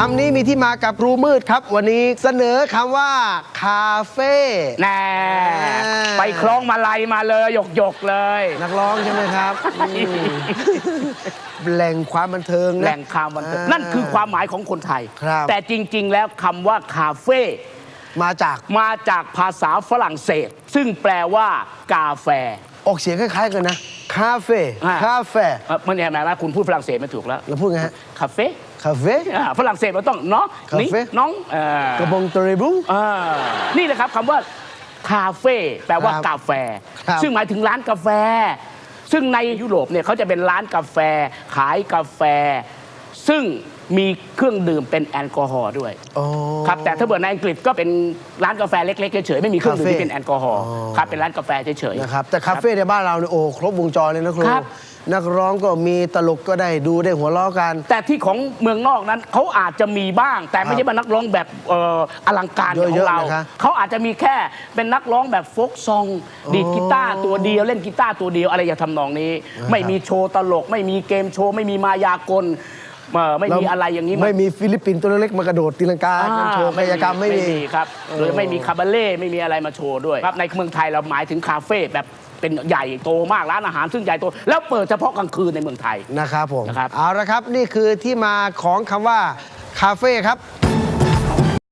คำนี้มีที่มากับรูมืดครับ วันนี้เสนอคำว่า คาเฟ่แน่ไปคล้องมาลัยมาเลยหยกหยกๆเลย นักร้องใช่ไหมครับอืมแหล่งความบันเทิงนะแหล่งข่าวบันเทิงอ่านั่นคือความหมายของคนไทยครับแต่จริง ๆ แล้วคำว่าคาเฟ่มาจากมาจากภาษาฝรั่งเศส ซึ่งแปลว่ากาแฟ ออกเสียงคล้ายๆกันนะ คาเฟ่อ่า คาเฟ่เอ่อมันเนี่ยหมายว่าคุณพูดฝรั่งเศสไม่ถูกแล้วเราพูดไงฮะคาเฟ่คาเฟ่ อ่าฝรั่งเศสมันต้องเนาะคานี่เฟ่น้องเอ่อ กระบองตรีบุงอ่านี่แหละครับคำว่าคาเฟ่แปลว่าครับกาแฟ ครับซึ่งหมายถึงร้านกาแฟ ซึ่งในยุโรปเนี่ยเขาจะเป็นร้านกาแฟ ขายกาแฟ ซึ่ง มีเครื่องดื่มเป็นแอลกอฮอล์ด้วย อ๋อ ครับแต่ถ้าเกิดในอังกฤษก็เป็นร้านกาแฟเล็กๆเฉยๆไม่มีเครื่องดื่มคาเฟ่ที่เป็นแอลกอฮอล์อ๋อครับเป็นร้านกาแฟเฉยๆ นะครับแต่คาเฟ่ในบ้านเราเนี่ยโอ้ครบวงจรเลยนะครูครับ นักร้องก็มีตลกก็ได้ดูได้หัวเราะกัน แต่ที่ของเมืองนอกนั้นเขาอาจจะมีบ้าง แต่ไม่ใช่เป็นนักร้องแบบเอ่ออลังการอย่างขเยออะงๆเรานะคะเขาอาจจะมีแค่เป็นนักร้องแบบโฟกซองดีดกีตาร์ตัวเดียวเล่นกีตาร์ตัวเดียวอะไรอย่างทำนองนี้ ไม่มีโชว์ตลก ไม่มีเกมโชว์ไม่มีมายากล เอ่อไม่มีอะไรอย่างนี้ไม่มีฟิลิปปินส์ตัวเล็กๆมากระโดดตีลังกาอ่าโชว์กายกรรมไม่มีครับหรือไม่มีคาบาเล่ไม่มีอะไรมาโชว์ด้วยครับในเมืองไทยเราหมายถึงคาเฟ่แบบเป็นใหญ่โตมากร้านอาหารซึ่งใหญ่โต แล้วเปิดเฉพาะกลางคืนในเมืองไทย นะครับผมนะครับ เอาละครับนี่คือที่มาของคำว่าคาเฟ่ครับ